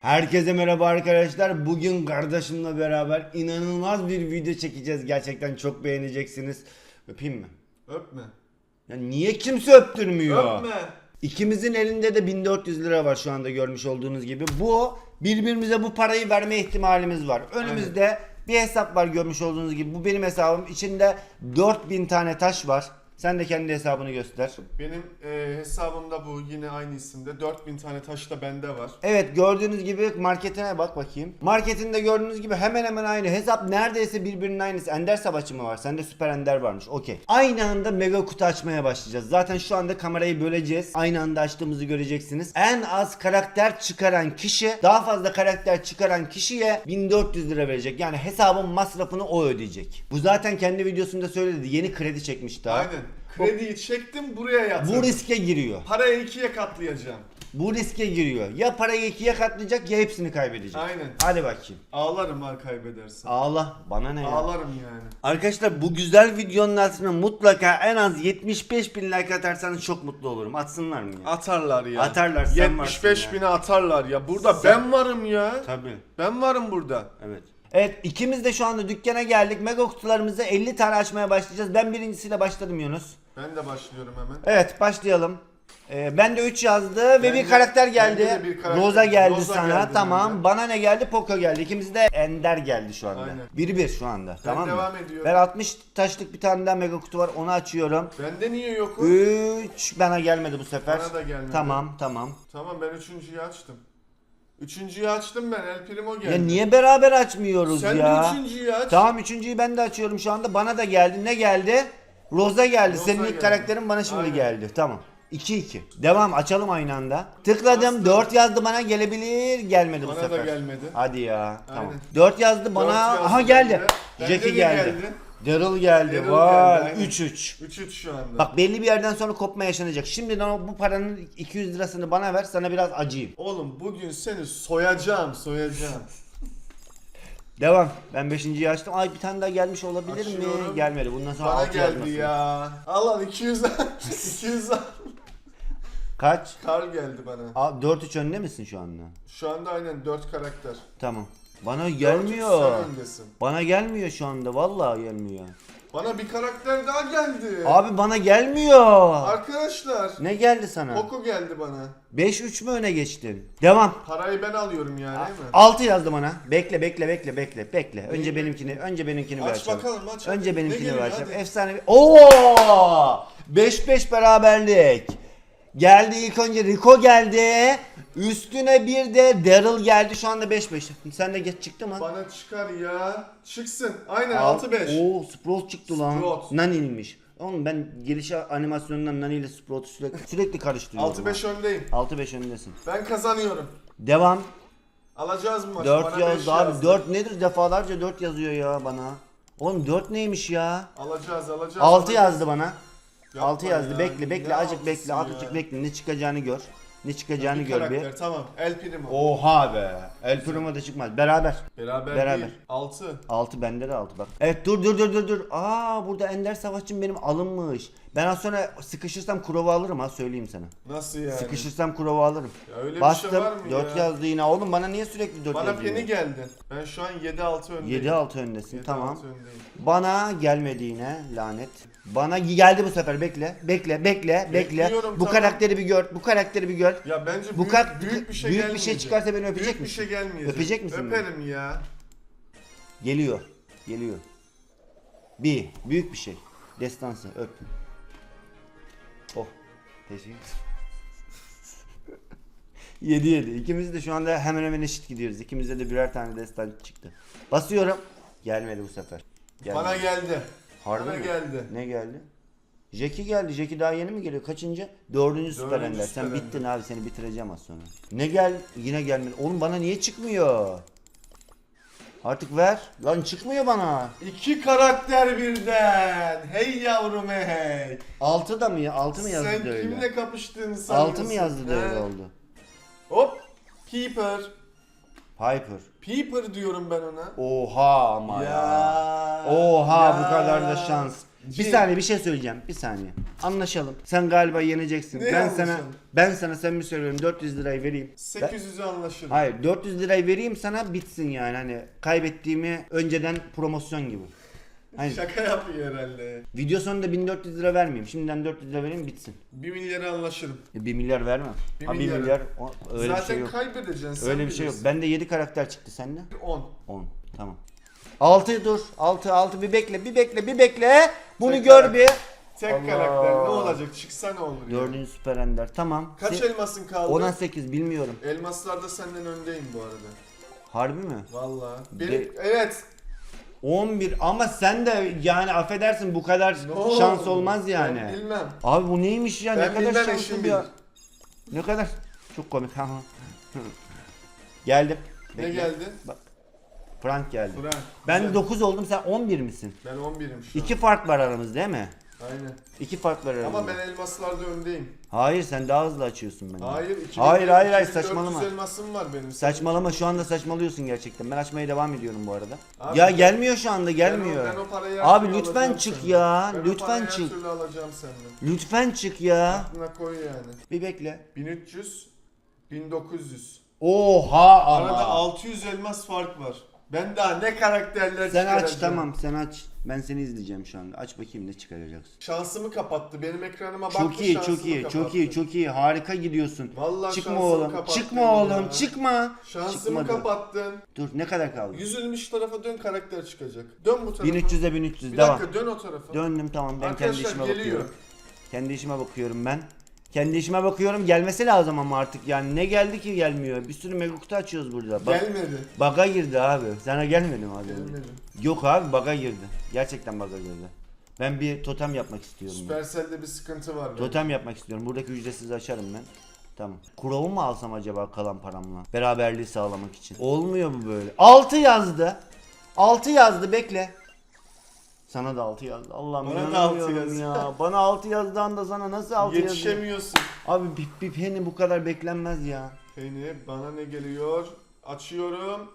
Herkese merhaba arkadaşlar. Bugün kardeşimle beraber inanılmaz bir video çekeceğiz. Gerçekten çok beğeneceksiniz. Öpeyim mi? Öpme. Ya niye kimse öptürmüyor? Öpme. İkimizin elinde de 1400 lira var şu anda görmüş olduğunuz gibi. Bu birbirimize bu parayı verme ihtimalimiz var. Önümüzde bir hesap var görmüş olduğunuz gibi. Bu benim hesabım. İçinde 4000 tane taş var. Sen de kendi hesabını göster. Benim e, hesabımda bu yine aynı isimde. 4000 tane taş da bende var. Evet gördüğünüz gibi marketine bak bakayım. Marketinde gördüğünüz gibi hemen hemen aynı. Hesap neredeyse birbirinin aynısı. Ender savaşı mı var? Sende süper ender varmış. Okey. Aynı anda mega kutu açmaya başlayacağız. Zaten şu anda kamerayı böleceğiz. Aynı anda açtığımızı göreceksiniz. En az karakter çıkaran kişi daha fazla karakter çıkaran kişiye 1400 lira verecek. Yani hesabın masrafını o ödeyecek. Bu zaten kendi videosunda söyledi. Yeni kredi çekmiş daha. Aynen. Krediyi çektim buraya yatırdım. Bu riske giriyor. Parayı ikiye katlayacağım. Bu riske giriyor. Ya parayı ikiye katlayacak ya hepsini kaybedecek. Aynen. Hadi bakayım. Ağlarım ha kaybedersen. Ağla. Bana ne ya? Ağlarım yani. Arkadaşlar bu güzel videonun altına mutlaka en az 75 bin like atarsanız çok mutlu olurum. Atsınlar mı ya? Atarlar ya. Atarlar, sen 75 varsın bine atarlar ya. Burada Sen- ben varım ya. Tabii. Ben varım burada. Evet. Evet ikimiz de şu anda dükkana geldik. Mega kutularımızı 50 tane açmaya başlayacağız. Ben birincisiyle başladım Yunus. Ben de başlıyorum hemen. Evet başlayalım. Ee, ben de 3 yazdı ve bir karakter geldi. bende de bir karakter- Roza geldi Roza sana. geldi tamam. bende. Bana ne geldi? Poco geldi. İkimiz de Ender geldi şu anda. Aynen. 1-1 şu anda. tamam mı? devam ediyorum. Ben 60 taşlık bir tane daha mega kutu var. Onu açıyorum. Bende niye yok o? 3 bana gelmedi bu sefer. Bana da gelmedi. Tamam tamam. Tamam ben üçüncüyü açtım. Üçüncüyü açtım ben. El Primo geldi. Ya niye beraber açmıyoruz Sen ya? de üçüncüyü aç. Tamam üçüncüyü ben de açıyorum şu anda. Bana da geldi. Ne geldi? Roza geldi. Roza Senin ilk geldi. karakterin bana şimdi Aynen. geldi. Tamam. 2-2. Devam açalım aynı anda. Tıkladım. Bastım. 4 yazdı bana gelebilir. Gelmedi bu Bana sefer. da gelmedi. Hadi ya. Tamam. Aynen. 4 yazdı bana. Dört yazdı Aha geldi. bende. Bende Jackie de geldi. Daryl geldi. Daryl Vay. geldi, aynen. 3-3. 3-3 şu anda. Bak belli bir yerden sonra kopma yaşanacak. Şimdiden o bu paranın 200 lirasını bana ver. Sana biraz acıyım. Oğlum bugün seni soyacağım, soyacağım. Devam. Ben 5.yi açtım. Ay bir tane daha gelmiş olabilir mi? Açıyorum. Gelmedi. Bundan sonra Bana geldi yazmasın. ya. Al al 200 al. 200 al. Kaç? Kar geldi bana. Aa, 4-3 önde misin şu anda? Şu anda aynen 4 karakter. Tamam. Bana 4-3 gelmiyor. Sen öndesin. Bana gelmiyor şu anda. Vallahi gelmiyor. Bana bir karakter daha geldi. Abi bana gelmiyor. Arkadaşlar. Ne geldi sana? Poco geldi bana. 5-3 mü öne geçtin? Devam. Parayı ben alıyorum yani değil mi? 6 yazdı bana. Bekle bekle bekle bekle bekle. Önce benimkini önce benimkini bir Aç açalım. bakalım aç. Önce Ne benimkini geliyor, hadi. Efsane bir... Oo! 5-5 beraberlik. Geldi ilk önce Rico geldi. Üstüne bir de Daryl geldi. Şu anda 5-5. Sen de geç çıktı mı? Bana çıkar ya. Çıksın. Aynen Alt- 6-5. Oo Sprout çıktı lan. Sprout. Nani'ymiş. Oğlum ben geliş animasyonundan Nani ile Sprout'u sürekli sürekli karıştırıyorum. 6-5 öndeyim. 6-5 öndesin. Ben kazanıyorum. Devam. Alacağız mı maçı? 4 Bana beş yazdı abi. yazdı. 4 nedir? Defalarca 4 yazıyor ya bana. Oğlum 4 neymiş ya? Alacağız alacağız. 6 yazdı bana. Yapma 6 yazdı. ya. Bekle bekle azıcık bekle azıcık bekle ne çıkacağını gör. Ne çıkacağını gör bir. tamam. El Primo. Oha be. El Primo da çıkmaz. Beraber. Beraber, Beraber. değil. 6. 6 bende de 6 bak. Evet dur dur dur dur dur. Aa burada Ender Savaşçım benim alınmış. Ben az sonra sıkışırsam Kurov'u alırım ha söyleyeyim sana. Nasıl yani? Sıkışırsam Kurov'u alırım. Ya öyle bir Bastım. şey var mı 4 ya? yazdı yine. Oğlum bana niye sürekli 4 Bana yazıyor? peni geldi. Ben şu an 7-6 öndeyim. 7-6 öndesin 7-6 tamam. öndeyim. Bana gelmedi yine lanet. Bana geldi bu sefer bekle. Bekle bekle bekle. Bekliyorum, Bu tamam. karakteri bir gör. Bu karakteri bir gör. Ya bence Bu büyük, büyük bir şey büyük bir gelmeyecek. şey çıkarsa beni öpecek büyük misin? bir şey gelmeyecek. Öpecek misin Öperim ya. Geliyor. Geliyor. Bir. Büyük bir şey. Destansı. Öp. Oh. Teşekkür 7 7. İkimiz de şu anda hemen hemen eşit gidiyoruz. İkimizde de birer tane destan çıktı. Basıyorum. Gelmedi bu sefer. Gelmedi. Bana geldi. Harbi Bana mi? geldi. Ne geldi? Jackie geldi. Jackie daha yeni mi geliyor? Kaçıncı? Dördüncü Süper Ender. Süper Sen Ender. bittin abi seni bitireceğim az sonra. Ne gel? Yine gelmedi. Oğlum bana niye çıkmıyor? Artık ver. Lan çıkmıyor bana. İki karakter birden. Hey yavrum hey. Altı da mı ya? Altı mı yazdı Sen öyle? kimle kapıştığını sanıyorsun? Altı mı yazdı da He? öyle oldu? Hop. Peeper. Piper. Peeper diyorum ben ona. Oha ama ya. Oha Ya. bu kadar da şans. Bir Cin. saniye bir şey söyleyeceğim. Bir saniye. Anlaşalım. Sen galiba yeneceksin. Ne ben sana anlaşalım? ben sana samimi söylüyorum 400 lirayı vereyim. Ben- 800'ü anlaşırım. Hayır 400 lirayı vereyim sana bitsin yani hani kaybettiğimi önceden promosyon gibi. Hani Şaka yapıyor herhalde. video sonunda 1400 lira vermeyeyim. Şimdiden 400 lira vereyim bitsin. 1 milyara anlaşırım. E, 1 milyar vermem. Bir ha 1 milyar. milyar o- öyle Zaten bir şey yok. kaybedeceksin sen Öyle bir şey yok. bilirsin. Bende 7 karakter çıktı sende. 10. 10. Tamam. 6 dur. 6 6 bir bekle. Bir bekle. Bir bekle. Bunu Tek gör karakter. bir. Tek Allah. karakter ne olacak? Çıksa ne olur ya? Dördüncü süper ender. Tamam. Kaç Se- elmasın kaldı? 10'a 8 bilmiyorum. Elmaslarda senden öndeyim bu arada. Harbi mi? Benim, evet. 11 ama sen de yani affedersin bu kadar olur? şans olmaz yani. Ben bilmem. Abi bu neymiş ya? Ben ne kadar bilmem, şanslı eşim bir... Ne kadar? Çok komik ha. Geldim. Ne Bekle. geldi? Frank geldi. Frank. Ben Güzel. 9 oldum sen 11 misin? Ben 11'im şu İki fark var aramızda değil mi? Aynen. İki fark var. Ama ben elmaslarda öndeyim. Hayır sen daha hızlı açıyorsun beni. Hayır. 2000, Hayır, hayır, hayır, 2400 saçmalama. elmasım var benim. Saçmalama şu anda saçmalıyorsun gerçekten. Ben açmaya devam ediyorum bu arada. Abi, ya ben- gelmiyor şu anda Ben o- gelmiyor. Ben o, parayı her Abi türlü lütfen alacağım çık senden. ya, Ben o lütfen parayı çık. her türlü alacağım senden. Lütfen çık ya. Aklına koy yani. Bir bekle. 1300, 1900. Oha Arada ama. 600 elmas fark var. Ben daha ne karakterler Sen aç çıkaracağım. tamam sen aç. Ben seni izleyeceğim şu anda. Aç bakayım ne çıkaracaksın. Şansımı kapattı. Benim ekranıma baktı Çok iyi, şansımı çok iyi, kapattı. çok iyi, çok iyi. Harika gidiyorsun. Vallahi çıkma şansımı oğlum. kapattın Çıkma oğlum. ya. Çıkma. Şansımı Çıkmadı. kapattın. Dur ne kadar kaldı? Yüzülmüş tarafa dön karakter çıkacak. Dön bu tarafa. 1300'e 1300 Bir devam. dakika dön o tarafa. Döndüm tamam ben kendi Arkadaşlar işime geliyor. bakıyorum. Kendi işime bakıyorum ben. Kendi işime bakıyorum. Gelmesi lazım ama artık yani ne geldi ki gelmiyor. Bir sürü mega kutu açıyoruz burada. Bak, Gelmedi. baga girdi abi. Sana gelmedi mi abi? Gelmedi. Yok abi baga girdi. Gerçekten baga girdi. Ben bir totem yapmak istiyorum. Supercell'de bir sıkıntı var. benim. Totem yapmak istiyorum. Buradaki ücretsiz açarım ben. Tamam. Kurovu mu alsam acaba kalan paramla? Beraberliği sağlamak için. Olmuyor bu böyle. 6 yazdı. 6 yazdı bekle. Sana da 6 yazdı. Allah'ım Bana da inanamıyorum altı yazdı. ya. Bana 6 yazdı anda sana nasıl 6 yazdı? Yetişemiyorsun. Abi bir, bir penny bu kadar beklenmez ya. Beni bana ne geliyor? Açıyorum.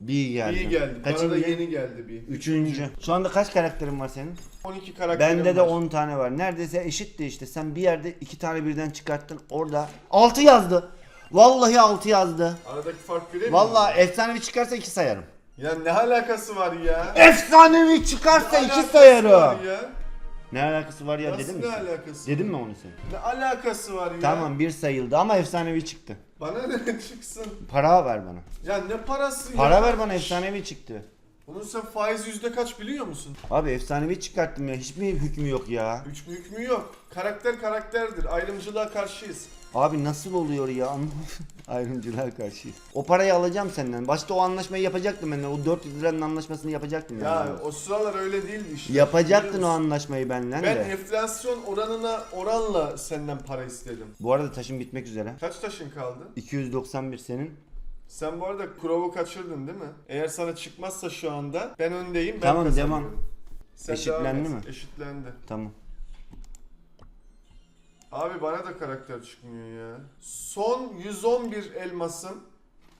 Bir geldi. İyi geldi. Bana Kaçıncı? da yeni geldi bir. Üçüncü. Şu anda kaç karakterin var senin? 12 karakterim Bende de var. 10 tane var. Neredeyse eşitti işte. Sen bir yerde 2 tane birden çıkarttın. Orada 6 yazdı. Vallahi 6 yazdı. Aradaki fark Vallahi musun? efsanevi çıkarsa 2 sayarım. Ya ne alakası var ya? Efsanevi çıkarsa Ne 2 alakası sayarım. ya? Ne alakası var ya Nasıl dedim mi? ne sen? alakası? Dedim mi onu sen? Ne alakası var ya? Tamam bir sayıldı ama efsanevi çıktı. Bana ne çıksın? Para ver bana. Ya ne parası Para ya? ver bana efsanevi çıktı. Bunun sen faiz yüzde kaç biliyor musun? Abi efsanevi çıkarttım ya. Hiçbir hükmü yok ya. Üç mü hükmü yok. Karakter karakterdir. Ayrımcılığa karşıyız. Abi nasıl oluyor ya? Ayrımcılığa karşıyız. O parayı alacağım senden. Başta o anlaşmayı yapacaktım ben. O 400 liranın anlaşmasını yapacaktım Ya ben. o sıralar öyle değildi işte. Yapacaktın o anlaşmayı benden Ben de. enflasyon oranına oranla senden para istedim. Bu arada taşın bitmek üzere. Kaç taşın kaldı? 291 senin. Sen bu arada Krov'u kaçırdın değil mi? Eğer sana çıkmasa şu anda ben öndeyim ben Tamam, kazanıyorum. devam. Sen Eşitlendi devam et. mi? Eşitlendi. Tamam. Abi bana da karakter çıkmıyor ya. Son 111 elmasım.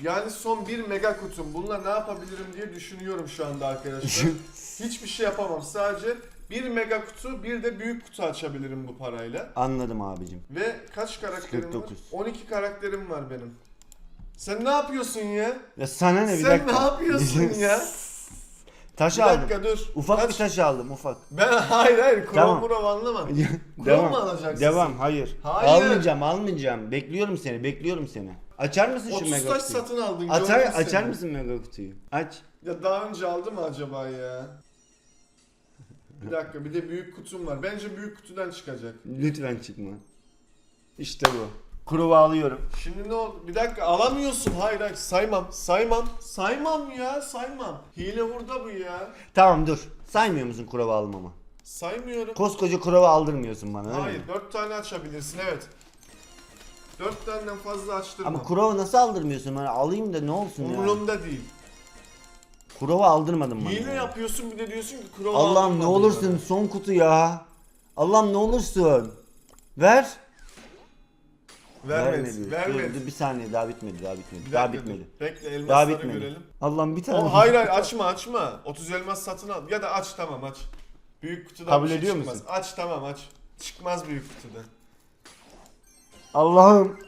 Yani son bir mega kutum. Bununla ne yapabilirim diye düşünüyorum şu anda arkadaşlar. Hiçbir şey yapamam. Sadece bir mega kutu bir de büyük kutu açabilirim bu parayla. Anladım abicim. Ve kaç karakterim 49. var? 12 karakterim var benim. Sen ne yapıyorsun ya? Ya sana ne bir Sen dakika. ne yapıyorsun ya? Taş Bir aldım. dakika dur. Ufak Kaç- bir taş aldım ufak. Ben hayır hayır krom Tamam. muram anlamam. Krom mu alacaksın? Devam. Hayır. Hayır. Almayacağım, almayacağım. Bekliyorum seni, bekliyorum seni. Açar mısın şu 30 mega taş kutuyu? satın aldın. Açar, gördüm açar seni. mısın mega kutuyu? Aç. Ya daha önce aldı mı acaba ya? Bir dakika bir de büyük kutum var. Bence büyük kutudan çıkacak. Lütfen çıkma. İşte bu. Kuruvu alıyorum. Şimdi ne oldu? Bir dakika alamıyorsun. Hayır hayır saymam. Saymam. Saymam ya saymam. Hile hurda bu ya. Tamam dur. Saymıyor musun kuruvu almamı? Saymıyorum. Koskoca kuruvu aldırmıyorsun bana öyle Hayır mi? 4 tane açabilirsin evet. 4 taneden fazla açtırma. Ama kuruvu nasıl aldırmıyorsun bana? Alayım da ne olsun ya? Umurumda değil. Kuruvu aldırmadın bana. Hile ya. yapıyorsun bir de diyorsun ki kuro Allah'ım ne olursun son kutu ya. Allah'ım ne olursun. Ver. Vermedi. Vermedi. Dur, Vermedi. dur, bir saniye daha bitmedi daha bitmedi. Bir daha dakika bitmedi. Bekle Daha elmasları bitmedi. görelim. Allah'ım bir tane. O, hayır hayır açma açma. 30 elmas satın al. Ya da aç tamam aç. Büyük kutudan Kabul bir şey ediyor çıkmaz. musun? Aç tamam aç. Çıkmaz büyük kutudan. Allah'ım.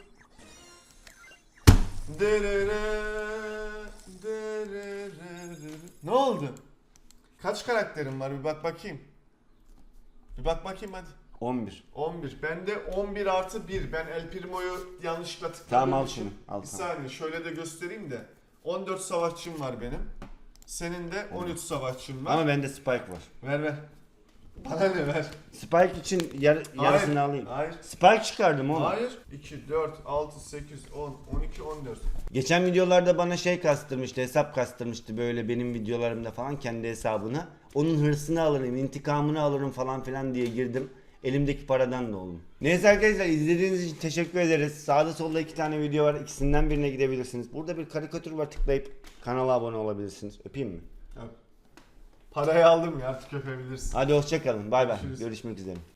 Derere, derere. Ne oldu? Kaç karakterim var bir bak bakayım. Bir bak bakayım hadi. 11. 11. Bende 11 artı 1. Ben El Primo'yu yanlışlıkla tıkladığım Tamam, al şunu, al bir tamam. saniye şöyle de göstereyim de. 14 savaşçım var benim. Senin de 13 savaşçın var. Ama bende Spike var. Ver ver. Bana ne ver? Spike için yar, yarısını alayım. Hayır. Spike çıkardım oğlum. Hayır. 2, 4, 6, 8, 10, 12, 14. Geçen videolarda bana şey kastırmıştı, hesap kastırmıştı böyle benim videolarımda falan kendi hesabına. Onun hırsını alırım, intikamını alırım falan filan diye girdim. Elimdeki paradan da oğlum. Neyse arkadaşlar izlediğiniz için teşekkür ederiz. Sağda solda iki tane video var. İkisinden birine gidebilirsiniz. Burada bir karikatür var tıklayıp kanala abone olabilirsiniz. Öpeyim mi? Parayı aldım ya artık öpebilirsin. Hadi hoşçakalın. Bay bay. Görüşmek üzere.